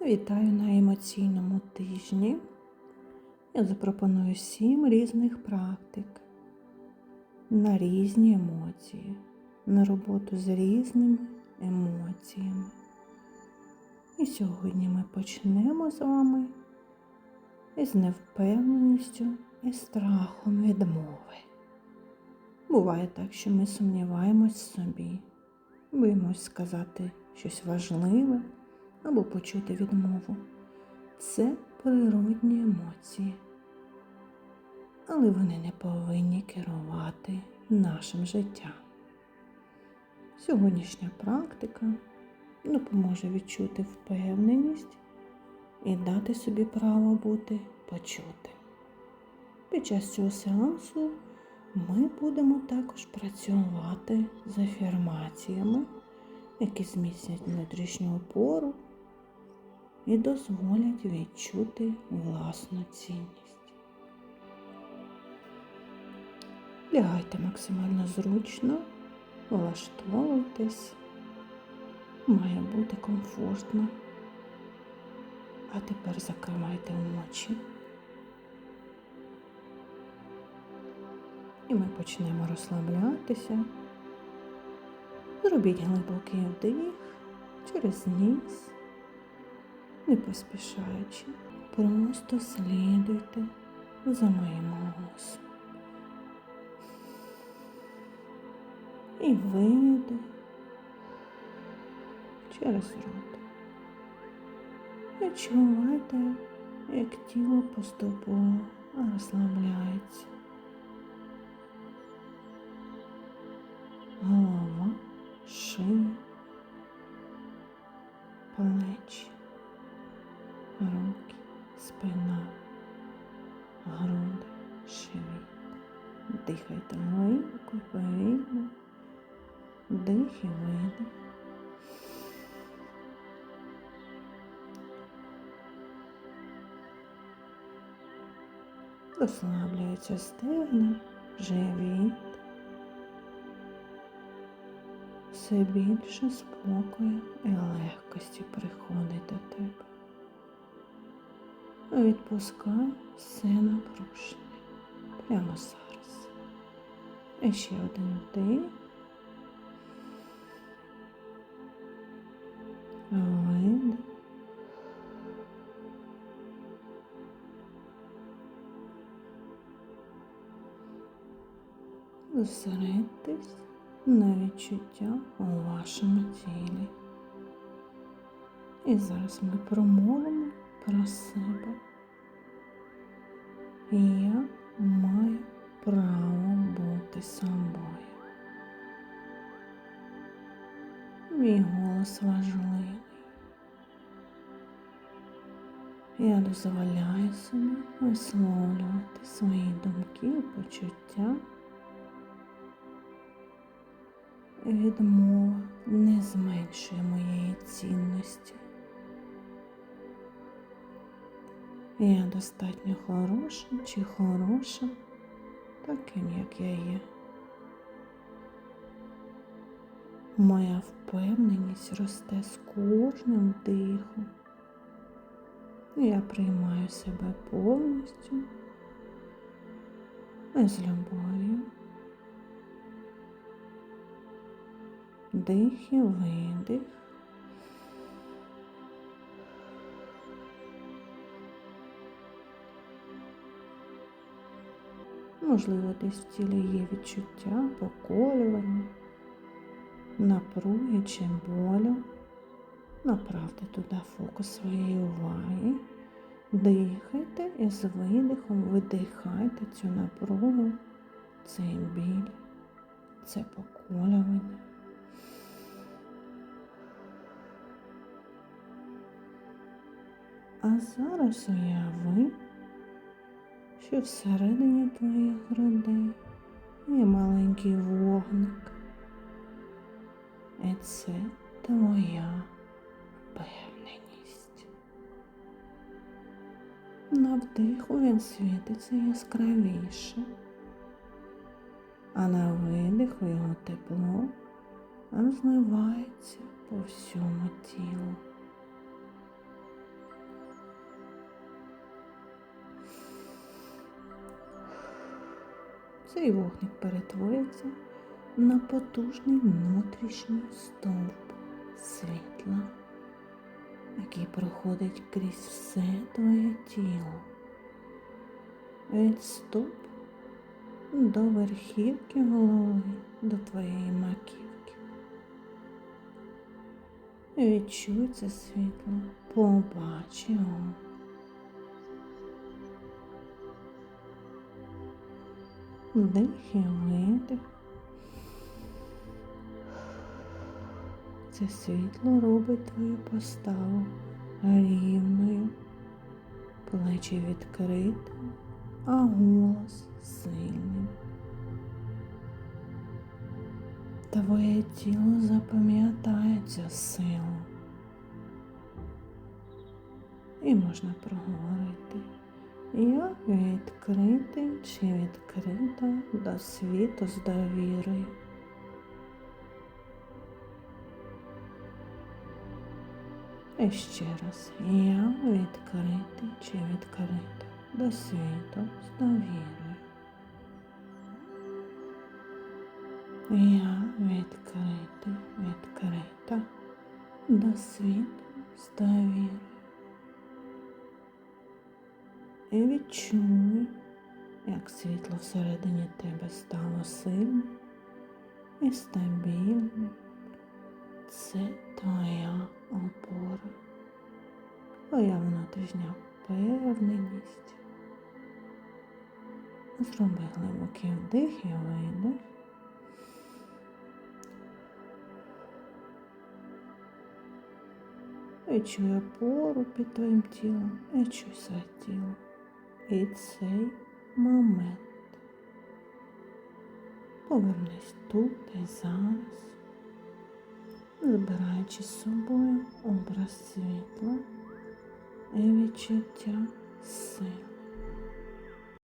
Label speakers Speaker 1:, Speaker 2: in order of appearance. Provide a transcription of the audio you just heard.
Speaker 1: Вітаю на емоційному тижні. Я запропоную сім різних практик на різні емоції, на роботу з різними емоціями. І сьогодні ми почнемо з вами із невпевненістю і страхом відмови. Буває так, що ми сумніваємось в собі, боїмось сказати щось важливе або почути відмову. Це природні емоції, але вони не повинні керувати нашим життям. Сьогоднішня практика допоможе відчути впевненість і дати собі право бути почутим. Під час цього сеансу ми будемо також працювати з афірмаціями, які зміцнять внутрішню опору і дозволять відчути власну цінність. Лягайте максимально зручно, влаштовуйтесь, має бути комфортно. А тепер закривайте очі. І ми почнемо розслаблятися. Зробіть глибокий вдих через ніс, не поспішаючи. Просто слідуйте за моїм голосом. І видих через рот. Відчувайте, як тіло поступово розслабляється. Груди. Дихайте глибоко, повільно, вдих і видих. Розслаблюються стегна, живіт. Все більше спокою і легкості приходить до тебе. Відпускай все напруження прямо зараз. І ще один вдих. Видих. Зосередьтесь на відчуття у вашому тілі. І зараз ми промовимо про себе. Я маю право бути собою. Мій голос важливий. Я дозволяю собі висловлювати свої думки і почуття. Відмова не зменшує моєї цінності. Я достатньо хорошим чи хороша, таким, як я є. Моя впевненість росте з кожним дихом. Я приймаю себе повністю з любов'ю. Дих і видих. Можливо, десь в тілі є відчуття, поколювання, напруги чи болю. Направте туди фокус своєї уваги. Дихайте і з видихом видихайте цю напругу, цей біль, це поколювання. А зараз уяви, що всередині твоїх грудей є маленький вогник. І це твоя впевненість. На вдиху він світиться яскравіше, а на видиху його тепло розливається по всьому тілу. Цей вогник перетвориться на потужний внутрішній стовп світла, який проходить крізь все твоє тіло. Від стоп до верхівки голови, до твоєї маківки. Відчуй це світло, побач його. Вдих і видих. Це світло робить твою поставу рівною, плечі відкритими, а голос сильним. Твоє тіло запам'ятає цю силу. І можна проговорити. Я відкритий чи відкрита до світу з довірою. І ще раз, я відкритий чи відкрита до світу з довірою. Я відкритий, відкрита до світу з довірою. І відчуй, як світло всередині тебе стало сильним і стабільним. Це твоя опора, твоя внутрішня впевненість. Зроби глибокий вдих і видих. Відчуй опору під твоїм тілом, відчуй своє тіло. І цей момент. Повернись тут і зараз, збираючи з собою образ світла і відчуття сили.